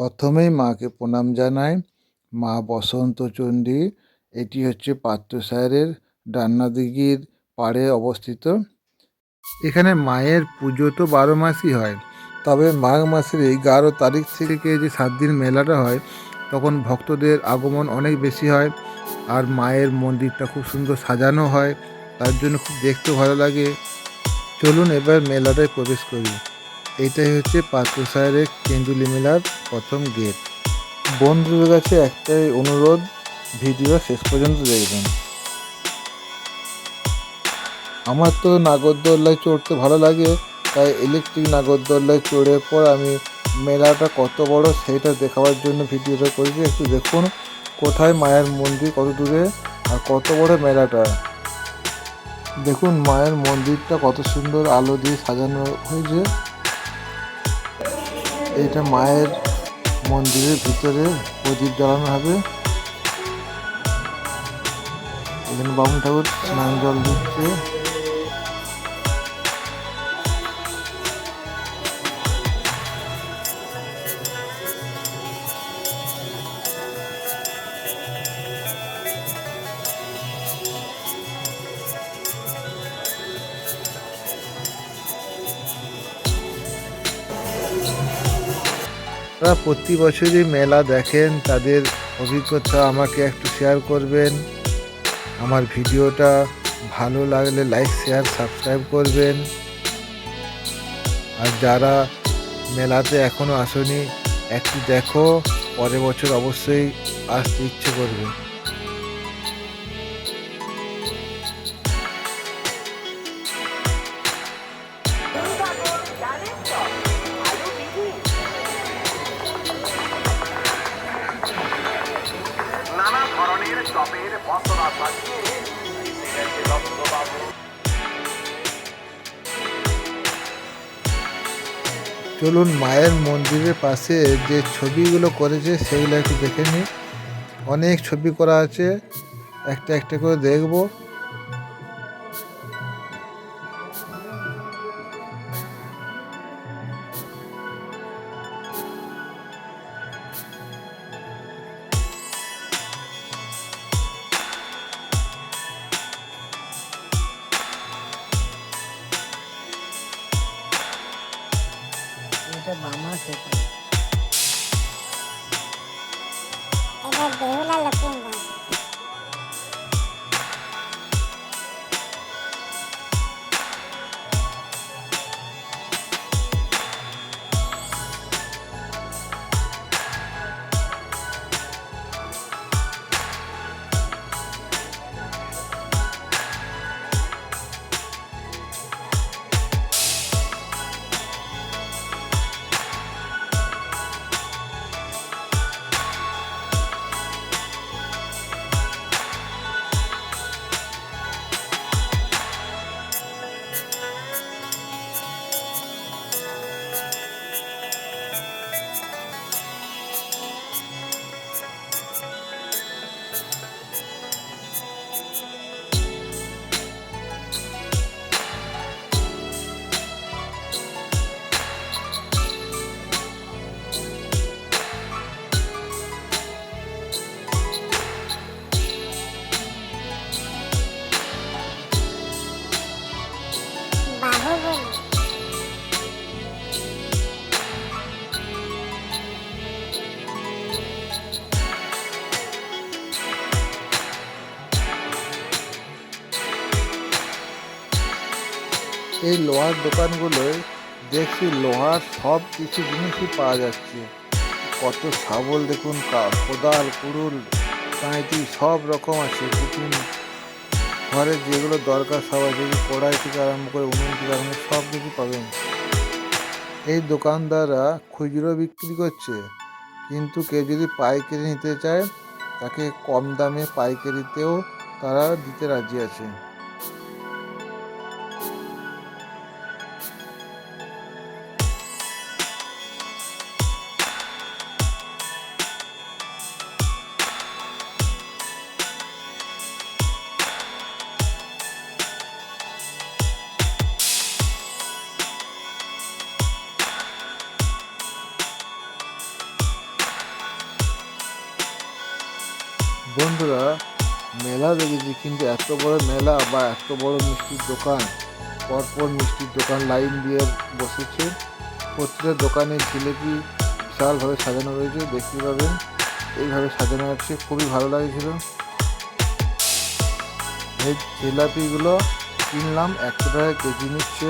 প্রথমেই মাকে প্রণাম জানাই। মা বসন্ত চণ্ডী, এটি হচ্ছে পাত্রসায়ের ডান্নাদিঘির পাড়ে অবস্থিত। এখানে মায়ের পুজো তো বারো মাসই হয়, তবে মাঘ মাসের এগারো তারিখ থেকে যে সাত দিন মেলাটা হয়, তখন ভক্তদের আগমন অনেক বেশি হয় আর মায়ের মন্দিরটা খুব সুন্দর সাজানো হয়, তার জন্য খুব দেখতে ভালো লাগে। চলুন এবার মেলাটায় প্রবেশ করি। এইটাই হচ্ছে পাত্রসায়ের কেন্দুলি মেলার প্রথম গেট। বন্ধুদের কাছে একটাই অনুরোধ, ভিডিও শেষ পর্যন্ত দেখবেন। আমার তো নাগরদোল্লায় চড়তে ভালো লাগে, তাই ইলেকট্রিক নাগরদোল্লায় চড়ে পর আমি মেলাটা কত বড় সেটা দেখাবার জন্য ভিডিওটা করেছি। একটু দেখুন কোথায় মায়ের মন্দির কত দূরে আর কত বড় মেলাটা। দেখুন মায়ের মন্দিরটা কত সুন্দর আলো দিয়ে সাজানো হয়েছে। এটা মায়ের মন্দিরের ভিতরে প্রদীপ জ্বালানো হবে। এখানে বামুন ঠাকুর স্নান জল দিচ্ছে। যারা প্রতি বছরই মেলা দেখেন, তাদের অভিজ্ঞতা আমাকে একটু শেয়ার করবেন। আমার ভিডিওটা ভালো লাগলে লাইক শেয়ার সাবস্ক্রাইব করবেন। আর যারা মেলাতে এখনও আসনি, একটু দেখো, পরের বছর অবশ্যই আসতে ইচ্ছে করবে। চলুন মায়ের মন্দিরের পাশে যে ছবিগুলো করেছে সেগুলো একটু দেখে নিই। অনেক ছবি করা আছে, একটা একটা করে দেখব। এটা বামা সেটা এটা বেহুলা লক্ষিন্দর এই লোহার দোকানগুলোয় দেখছি লোহার সব কিছু জিনিসই পাওয়া যাচ্ছে। কত শাবল দেখুন কোদাল, কুড়ুল, কাঁইটি, সব রকম আছে। পুতুন ঘরে যেগুলো দরকার সব আছে কড়াই থেকে আরম্ভ করে উনুন থেকে আরম্ভ সব কিছু পাবেন। এই দোকানদাররা খুচরো বিক্রি করছে, কিন্তু কেউ যদি পাইকারি নিতে চায়, তাকে কম দামে পাইকারিতেও তারা দিতে রাজি আছে। বন্ধুরা, মেলা দেখেছি কিন্তু এত বড় মেলা বা এত বড় মিষ্টির দোকান। পরপর মিষ্টির দোকান লাইন দিয়ে বসেছে। প্রতিটা দোকানে জিলেপি বিশালভাবে সাজানো রয়েছে, দেখতে পাবেন। এইভাবে সাজানো আছে, খুবই ভালো লাগছিল। এই জিলাপিগুলো কিনলাম, একশো টাকা কেজি নিচ্ছে।